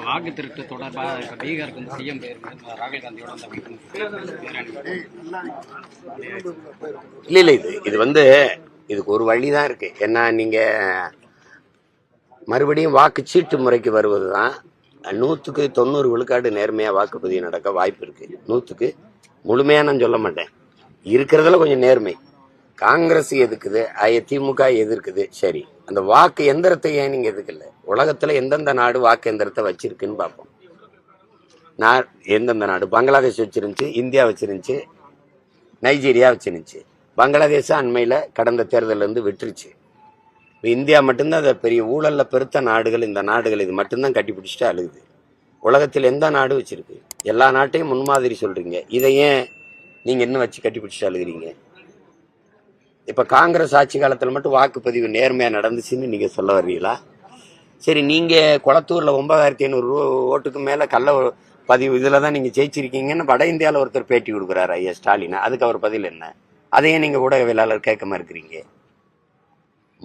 இந்த வாக்கு திருட்டு தொடர்பாக பீகாருக்கு வந்து சிஎம் போயிருக்காரு ராகுல் காந்தியோட அந்த இது இது வந்து இதுக்கு ஒரு வழி தான் இருக்கு. ஏன்னா நீங்க மறுபடியும் வாக்கு சீட்டு முறைக்கு வருவது தான் நூற்றுக்கு தொண்ணூறு விழுக்காடு நேர்மையாக வாக்குப்பதிவு நடக்க வாய்ப்பு இருக்குது நூற்றுக்கு முழுமையாக நான் சொல்ல மாட்டேன். இருக்கிறதுல கொஞ்சம் நேர்மை. காங்கிரஸ் எதுக்குது? ஐ திமுக எதிர்க்குது. சரி. அந்த வாக்கு எந்திரத்தை ஏன் நீங்க எதுக்கல உலகத்துல எந்தெந்த நாடு வாக்கு எந்திரத்தை வச்சிருக்குன்னு பார்ப்போம். நான் எந்தெந்த நாடு? பங்களாதேஷ் வச்சிருந்துச்சு இந்தியா வச்சிருந்துச்சு நைஜீரியா வச்சிருந்துச்சு. பங்களாதேஷ் அண்மையில் கடந்த தேர்தலேருந்து விட்டுருச்சு. இப்போ இந்தியா மட்டும்தான் அதை பெரிய ஊழலில் பெருத்த நாடுகள் இந்த நாடுகள் இது மட்டும்தான் கட்டி பிடிச்சிட்டு அழுகுது. உலகத்தில் எந்த நாடு வச்சிருக்கு? எல்லா நாட்டையும் முன்மாதிரி சொல்கிறீங்க இதை ஏன் நீங்கள் இன்னும் வச்சு கட்டி பிடிச்சிட்டு அழுகுறீங்க? இப்ப காங்கிரஸ் ஆட்சி காலத்தில் மட்டும் வாக்குப்பதிவு நேர்மையா நடந்துச்சுன்னு நீங்க சொல்ல வர்றீங்களா? சரி நீங்க குளத்தூர்ல ஒன்பதாயிரத்தி ஐநூறு ஓட்டுக்கு மேல கள்ள பதிவு இதுல தான் நீங்க ஜெயிச்சிருக்கீங்கன்னு வட இந்தியால ஒருத்தர் பேட்டி கொடுக்குறாரு ஐயா ஸ்டாலின். அதுக்கு அவர் பதில் என்ன? அதையே நீங்க ஊடகவியலாளர் கேட்காம இருக்கிறீங்க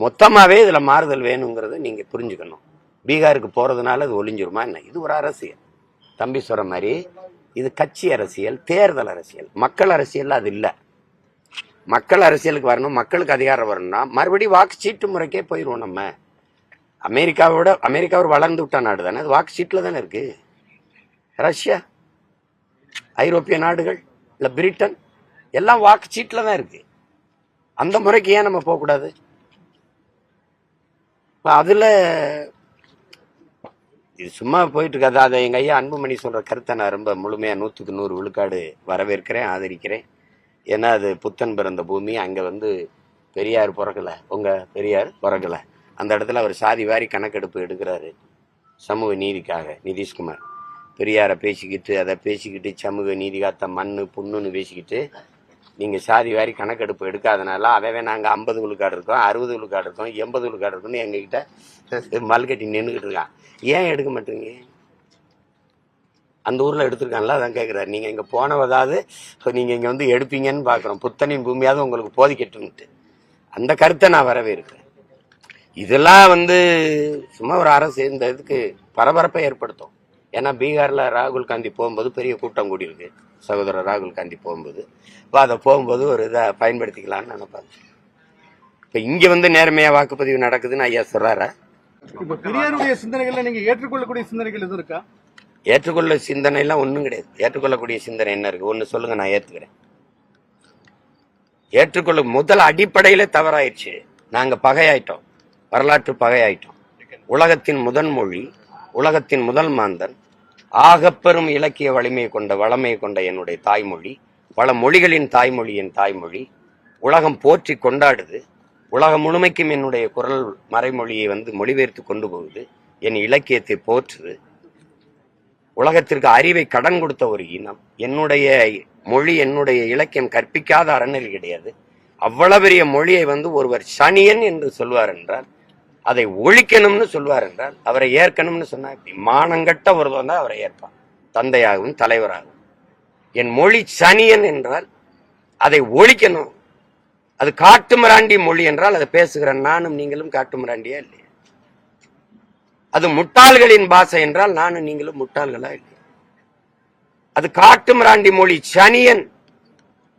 மொத்தமாவே இதுல மாறுதல் வேணுங்கிறத நீங்க புரிஞ்சுக்கணும். பீகாருக்கு போறதுனால அது ஒளிஞ்சிருமா என்ன? இது ஒரு அரசியல். தம்பி சொல்ற மாதிரி இது கட்சி அரசியல் தேர்தல் அரசியல். மக்கள் அரசியல் அது இல்லை. மக்கள் அரசியலுக்கு வரணும் மக்களுக்கு அதிகாரம் வரணும்னா மறுபடியும் வாக்கு சீட்டு முறைக்கே போயிடுவோம் நம்ம. அமெரிக்காவோட அமெரிக்கா ஒரு வளர்ந்து விட்ட நாடு தானே அது வாக்கு சீட்ல தானே இருக்கு. ரஷ்யா ஐரோப்பிய நாடுகள் இல்லை பிரிட்டன் எல்லாம் வாக்கு சீட்ல தான் இருக்கு. அந்த முறைக்கு ஏன் நம்ம போகக்கூடாது அதில் இது சும்மா போயிட்டு இருக்காது. அதை எங்கள் ஐயா அன்புமணி சொல்கிற கருத்தை நான் ரொம்ப முழுமையாக நூற்றுக்கு நூறு விழுக்காடு வரவேற்கிறேன் ஆதரிக்கிறேன். ஏன்னா அது புத்தன் பிறந்த பூமி அங்கே வந்து பெரியார் பிறக்கல. உங்கள் பெரியார் பிறக்கல. அந்த இடத்துல அவர் சாதி வாரி கணக்கெடுப்பு எடுக்கிறாரு சமூக நீதிக்காக நிதிஷ்குமார். பெரியாரை பேசிக்கிட்டு அதை பேசிக்கிட்டு சமூக நீதி காத்த மண்ணு புண்ணுன்னு பேசிக்கிட்டு நீங்கள் சாதி வாரி கணக்கெடுப்பு எடுக்காதனால அதவே நாங்கள் ஐம்பது விழுக்காடு இருக்கோம் அறுபது விழுக்காடு இருக்கோம் எண்பது விழுக்காடு இருக்கோம்னு எங்ககிட்ட மல்கட்டி நின்றுக்கிட்டு இருக்கான். ஏன் எடுக்க மாட்டேங்க? அந்த ஊரில் எடுத்திருக்கான்ல அதான் கேட்குறாரு நீங்கள் இங்கே போனவதாவது நீங்கள் இங்கே வந்து எடுப்பீங்கன்னு பார்க்குறோம் புத்தனின் பூமியாவது உங்களுக்கு போதிக்கட்டுன்ட்டு அந்த கருத்தை நான் வரவேற்கிறேன். இதெல்லாம் வந்து சும்மா ஒரு அரசு இந்த இதுக்கு பரபரப்பை ஏற்படுத்தும். ஏன்னா பீகாரில் ராகுல் காந்தி போகும்போது பெரிய கூட்டம் கூடியிருக்கு. சகோதரர் ராகுல் காந்தி போகும்போது. இப்போ அதை போகும்போது ஒரு இதை பயன்படுத்திக்கலாம்னு நினைப்பாங்க. இப்போ இங்கே வந்து நேர்மையாக வாக்குப்பதிவு நடக்குதுன்னு ஐயா சொல்கிறாரா இப்போ பெரியாருடைய சிந்தனைகள்ல நீங்க ஏற்றுக்கொள்ளக்கூடிய சிந்தனைகள் எதுவும் இருக்கா? ஏற்றுக்கொள்ள சிந்தனை எல்லாம் கிடையாது. ஏற்றுக்கொள்ளக்கூடிய சிந்தனை என்ன இருக்கு? ஒன்று சொல்லுங்க நான் ஏற்றுக்கிறேன் ஏற்றுக்கொள்ள முதல் அடிப்படையில தவறாயிடுச்சு. நாங்கள் பகையாயிட்டோம். வரலாற்று பகையாயிட்டோம். உலகத்தின் முதன் மொழி உலகத்தின் முதல் மாந்தன் ஆகப்பெரும் இலக்கிய வலிமை கொண்ட வளமையை கொண்ட என்னுடைய தாய்மொழி பல மொழிகளின் தாய்மொழி என் தாய்மொழி உலகம் போற்றி கொண்டாடுது. உலகம் முழுமைக்கும் என்னுடைய குரல் மறைமொழியை வந்து மொழிபெயர்த்து கொண்டு போகுது. என் இலக்கியத்தை போற்றுது. உலகத்திற்கு அறிவை கடன் கொடுத்த ஒரு இனம் என்னுடைய மொழி என்னுடைய இலக்கியம் கற்பிக்காத அறநெறி கிடையாது. அவ்வளவு பெரிய மொழியை வந்து ஒருவர் சனியன் என்று சொல்வார் என்றால் அதை ஒழிக்கணும்னு சொல்வார் என்றால் அவரை ஏற்கணும்னு சொன்னா இப்படி மானங்கட்ட ஒருவன் தான் அவரை ஏற்பான் தந்தையாகவும் தலைவராகவும். என் மொழி சனியன் என்றால் அதை ஒழிக்கணும். அது காட்டுமிராண்டி மொழி என்றால் அதை பேசுகிற நானும் நீங்களும் காட்டுமிராண்டியா இல்லையா? அது முட்டாள்களின் பாஷை என்றால் நானும் நீங்களும் முட்டாள்களா இல்லை. அது காட்டு மிராண்டி மொழி சனியன்.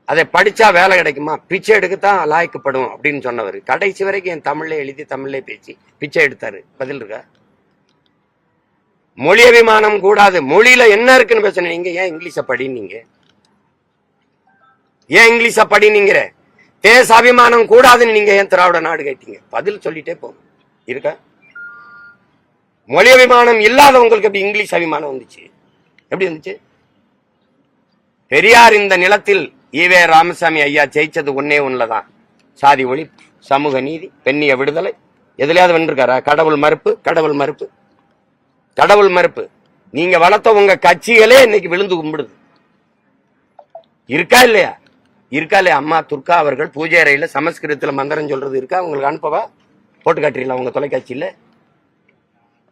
அதை படிச்சா வேலை கிடைக்குமா? பிச்சை எடுக்கத்தான் லாய்க்கப்படும் அப்படின்னு சொன்னவர். கடைசி வரைக்கும் என் தமிழ்ல எழுதி தமிழ்ல பேசி பிச்சை எடுத்தாரு. பதில் இருக்கா? மொழி அபிமானம் கூடாது. மொழியில என்ன இருக்குன்னு பேசணும் நீங்க ஏன் இங்கிலீஷ படினீங்க? ஏன் இங்கிலீஷ படினீங்கிற? தேச அபிமானம் கூடாதுன்னு நீங்க ஏன் திராவிட நாடு கேட்டீங்க? பதில் சொல்லிட்டே போங்க. இருக்கா? மொழி அபிமானம் இல்லாதவங்களுக்கு எப்படி இங்கிலீஷ் அபிமானம் வந்துச்சு? எப்படி வந்துச்சு? பெரியார் இந்த நிலத்தில் ஈவே ராமசாமி ஐயா ஜெயிச்சது ஒன்னே ஒண்ணுலதான். சாதி ஒழிப்பு சமூக நீதி பெண்ணிய விடுதலை. எதுலையாவது வென்றிருக்காரா கடவுள் மறுப்பு கடவுள் மறுப்பு. கடவுள் மறுப்பு. நீங்க வளர்த்த உங்க கட்சிகளே இன்னைக்கு விழுந்து கும்பிடுது. இருக்கா இல்லையா? இருக்கா இல்லையா? அம்மா துர்கா அவர்கள் பூஜை அறையில சமஸ்கிருதத்துல மந்திரம் சொல்றது இருக்கா? உங்களுக்கு அனுப்பவா? போட்டு காட்டுறீங்களா உங்க தொலைக்காட்சியில?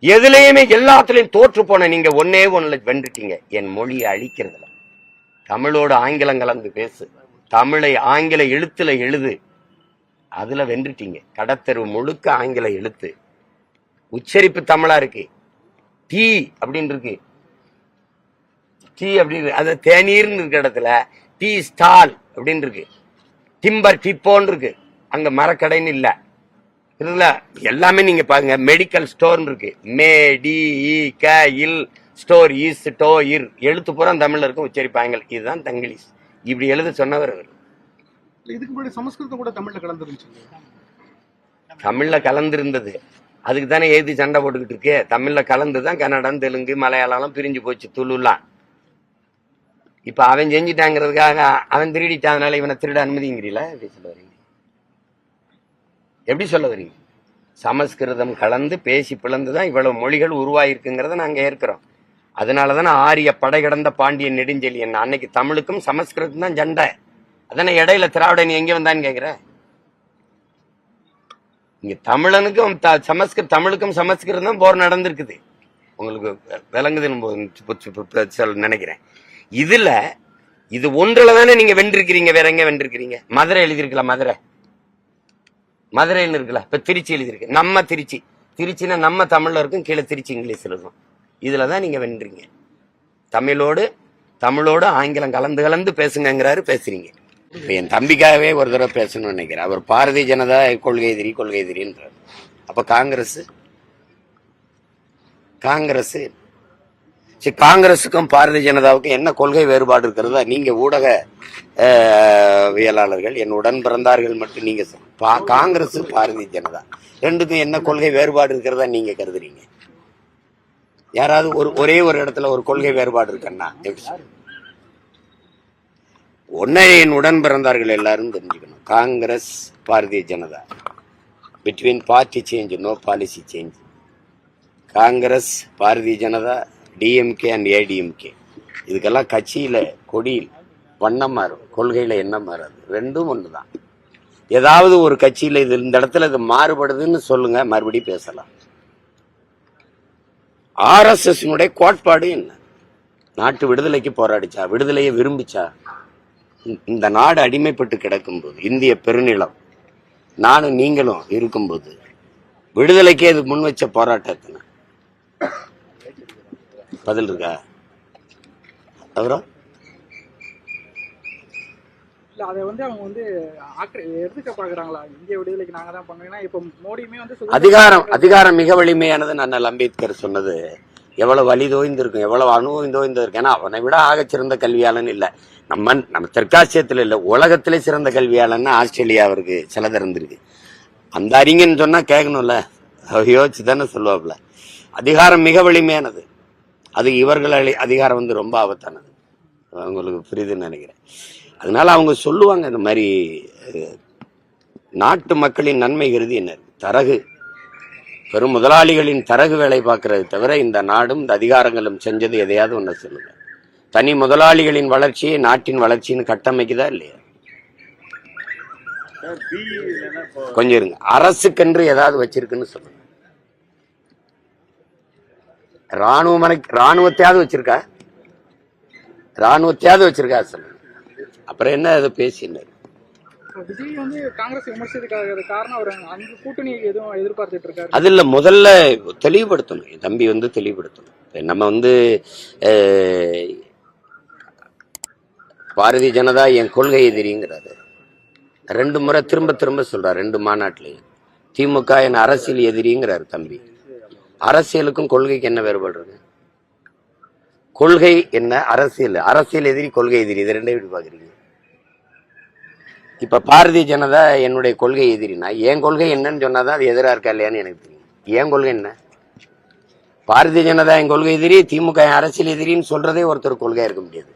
எதுலையுமே எல்லாத்துலயும் தோற்று போன நீங்க ஒன்னே ஒண்ணுல வென்றுட்டீங்க. என் மொழியை அழிக்கிறதுல தமிழோடு ஆங்கிலம் கலந்து பேசு. தமிழை ஆங்கில எழுத்துல எழுது. அதுல வென்றுட்டீங்க. கடத்தெரு முழுக்க ஆங்கில எழுத்து. உச்சரிப்பு தமிழா இருக்கு. டீ அப்படின்னு இருக்கு. டீ அப்படின்னு அது தேநீர்னு இருக்க இடத்துல டீ ஸ்டால் அப்படின்னு இருக்கு. டிம்பர் டிப்போன்னு இருக்கு. அங்க மரக்கடைன்னு இல்லை. இதுல எல்லாமே நீங்க பாருங்க. மெடிக்கல் ஸ்டோர்னு இருக்கு. மே டி இ க இல் ஸ்டோர் இஸ் டோ இர் எழுத்து பூரா தமிழ்ல இருக்கும். உச்சரிப்பாங்க. இதுதான் தங்கிலீஷ். இப்படி எழுத சொன்னவர் அவர். இதுக்கு முன்னாடி சமஸ்கிருதம் கூட தமிழ்ல கலந்துருந்துச்சு. தமிழ்ல கலந்திருந்தது. அதுக்கு தானே எழுதி சண்டை போட்டுக்கிட்டு இருக்கு? தமிழ்ல கலந்து தான் கன்னடம் தெலுங்கு மலையாளம் பிரிஞ்சு போச்சு துளுலாம். இப்ப அவன் செஞ்சுட்டாங்கிறதுக்காக அவன் திருடிட்டாதனால இவனை திருட அனுமதிங்கிறீல எப்படி சொல்ல வரீங்க எப்படி சொல்ல வரீங்க? சமஸ்கிருதம் கலந்து பேசி பிளந்து தான் இவ்வளவு மொழிகள் உருவாயிருக்குங்கிறத நாங்க ஏற்கிறோம். அதனால தானே ஆரிய படை கடந்த பாண்டியன் நெடுஞ்செழியன் அன்னைக்கு தமிழுக்கும் சமஸ்கிருதம் தான் சண்டை அதானே இடையில திராவிடன் எங்கே வந்தான்னு கேட்குற இங்கே தமிழனுக்கும் த- சமஸ்கிரு தமிழுக்கும் சமஸ்கிருதம் போர் நடந்திருக்குது. உங்களுக்கு விளங்குதுன்னு நினைக்கிறேன். இதுல இது ஒன்றுல தானே நீங்க வென்றிருக்கிறீங்க வேற எங்கே வென்றிருக்கிறீங்க? மதுரை எழுதியிருக்கலாம் மதுரை. மதுரைன்னு இருக்குல்ல இப்ப திருச்சி எழுதியிருக்கு. நம்ம திருச்சி. திருச்சின்னா நம்ம தமிழ்ல இருக்கும் கீழே திருச்சி இங்கிலீஷ்ல இருக்கும். இதுல தான் நீங்க வென்றீங்க. தமிழோடு தமிழோடு ஆங்கிலம் கலந்து கலந்து பேசுங்கிறாரு பேசுறீங்க. இப்போ என் தம்பிக்காகவே ஒரு தடவை பேசணும்னு நினைக்கிறேன். அவர் பாரதிய ஜனதா கொள்கை எதிரி கொள்கை எதிரின்றார். அப்போ காங்கிரஸ் காங்கிரஸ் சரி காங்கிரஸுக்கும் பாரதிய ஜனதாவுக்கும் என்ன கொள்கை வேறுபாடு இருக்கிறதா நீங்க ஊடக வியலாளர்கள் என் உடன் பிறந்தார்கள் மட்டும் நீங்க பா- காங்கிரஸ் பாரதிய ஜனதா. ரெண்டுக்கும் என்ன கொள்கை வேறுபாடு இருக்கிறதா நீங்க கருதுறீங்க? யாராவது ஒரு ஒரே ஒரு இடத்துல ஒரு கொள்கை வேறுபாடு இருக்கன்னா எப்படி ஒன்னே என் உடன் பிறந்தார்கள் எல்லாரும் தெரிஞ்சுக்கணும். Congress Bharatiya Janata. Between party change no policy change Congress Bharatiya Janata DMK and ADMK இதுக்கெல்லாம் கட்சியில கொடியில் வண்ணம் மாறும் கொள்கையில் என்ன மாறாது. ரெண்டும் ஒண்ணுதான். ஏதாவது ஒரு கட்சியில இது இந்த இடத்துல இது மாறுபடுதுன்னு சொல்லுங்க மறுபடியும் பேசலாம். ஆர்எஸ்எஸ்னுடைய கோட்பாடு என்ன? நாட்டு விடுதலைக்கு போராடிச்சா விடுதலையை விரும்பிச்சா? இந்த- இந்த நாடு அடிமைப்பட்டு கிடக்கும்போது இந்திய பெருநிலம் நானும் நீங்களும் இருக்கும்போது விடுதலைக்கே இது முன் வச்ச போராட்டத்தின? பதில் இருக்கா? அப்புறம்? இல்ல அதை வந்து அவங்க வந்து ஆக்கிர- எடுத்துக்க பாக்குறாங்களா? இந்திய விடுதலைக்கு நாங்க தான் பண்ணோம் ஏன்னா இப்ப மோடியுமே வந்து சுதந்திர- அதிகாரம் அதிகாரம் மிக வலிமையானது அண்ணல் அம்பேத்கர் சொன்னது. எவ்வளவு வலி தோய்ந்திருக்கும் எவ்வளவு அனுபவம் தோய்ந்திருக்கும். ஏன்னா அவனை விட ஆகச் சிறந்த கல்வியாளன் இல்ல. நம்ம நம்ம தெற்காசியத்துல இல்ல உலகத்திலே சிறந்த கல்வியாளன் ஆஸ்திரேலியா அவருக்கு சில திறந்திருக்கு. அந்த அறிஞன் சொன்னா கேட்கணும்ல. யோசிச்சு தானே சொல்லுவாப்ல அதிகாரம் மிக வலிமையானது. அது இவர்கள் அதிகாரம் வந்து ரொம்ப ஆபத்தானது. அவங்களுக்கு புரியுதுன்னு நினைக்கிறேன். அதனால அவங்க சொல்லுவாங்க இந்த மாதிரி நாட்டு மக்களின் நன்மை கருதி என்ன? தரகு. பெரும் முதலாளிகளின் தரகு வேலை பார்க்கறது தவிர இந்த நாடும் இந்த அதிகாரங்களும் செஞ்சது எதையாவது ஒண்ணு சொல்லுங்க. தனி முதலாளிகளின் வளர்ச்சியை நாட்டின் வளர்ச்சின்னு கட்டமைக்குதா இல்லையா? கொஞ்சம் இருங்க. அரசுக்கென்று ஏதாவது வச்சிருக்குன்னு சொல்லுங்க. ராணுவ ராணுவத்தையாவது வச்சிருக்கா? ராணுவத்தையாவது வச்சிருக்கா சொல்லுங்க அப்புறம் என்ன அதை பேசினார் இப்ப விஜய் வந்து காங்கிரஸ் விமர்சித்ததுக்காக காரணம் அவர் அங்கு கூட்டணி எதுவும் எதிர்பார்த்துட்டு இருக்காரு. அது இல்ல முதல்ல தெளிவுபடுத்தணும். தம்பி வந்து தெளிவுபடுத்தணும். நம்ம வந்து பாரதிய ஜனதா என் கொள்கை எதிரிங்கிறாரு. ரெண்டு முறை திரும்ப திரும்ப சொல்றாரு ரெண்டு மாநாட்டிலையும். திமுக என் அரசியல் எதிரிங்கிறாரு தம்பி. அரசியலுக்கும் கொள்கைக்கு என்ன வேறுபாடு இருக்கு? கொள்கை என்ன? அரசியல். அரசியல் எதிரி கொள்கை எதிரி. இது ரெண்டே எப்படி பாக்குறீங்க இப்ப பாரதிய ஜனதா என்னுடைய கொள்கை எதிரினா என் கொள்கை என்னன்னு சொன்னாதான் அது எதிரா இருக்கா இல்லையான்னு எனக்கு தெரியும். என் கொள்கை என்ன? பாரதிய ஜனதா என் கொள்கை எதிரி திமுக என் அரசியல் எதிரின்னு சொல்றதே ஒருத்தர் கொள்கையாக இருக்க முடியாது.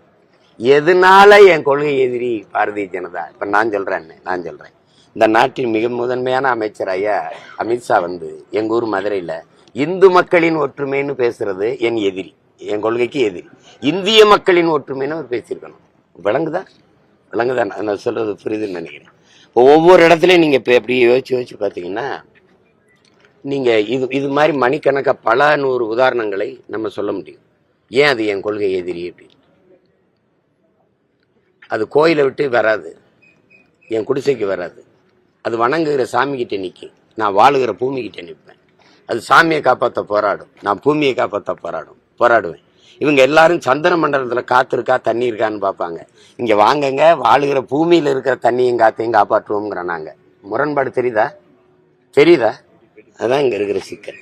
எதனால என் கொள்கை எதிரி பாரதிய ஜனதா? இப்ப நான் சொல்றேன் நான் சொல்றேன். இந்த நாட்டின் மிக முதன்மையான அமைச்சர் ஐயா அமித்ஷா வந்து எங்க ஊர் மதுரையில இந்து மக்களின் ஒற்றுமைன்னு பேசுறது என் எதிரி என் கொள்கைக்கு எதிரி. இந்திய மக்களின் ஒற்றுமைன்னு அவர் பேசியிருக்கணும். விளங்குதா? விளங்குதா? நான் சொல்றது புரியுதுன்னு நினைக்கிறேன். இப்போ ஒவ்வொரு இடத்துலையும் நீங்கள் இப்போ எப்படி யோசிச்சு யோசிச்சு பார்த்தீங்கன்னா நீங்கள் இது இது மாதிரி மணிக்கணக்காக பல நூறு உதாரணங்களை நம்ம சொல்ல முடியும். ஏன் அது என் கொள்கை எதிரி அப்படின்னு அது கோயிலை விட்டு வராது. என் குடிசைக்கு வராது. அது வணங்குகிற சாமி நிற்கும் நான் வாழுகிற பூமிக்கிட்டே நிற்பேன் அது சாமியை காப்பாற்ற போராடும். நான் பூமியை காப்பாற்ற போராடும். போராடுவேன். இவங்க எல்லாரும் சந்திர மண்டலத்தில் காற்று இருக்கா தண்ணி இருக்கான்னு பார்ப்பாங்க. இங்கே வாங்கங்க வாழுகிற பூமியில் இருக்கிற தண்ணியும் காத்தையும் காப்பாற்றுவோங்கிற நாங்கள் முரண்பாடு தெரியுதா? தெரியுதா? அதுதான் இங்கே இருக்கிற சிக்கல்.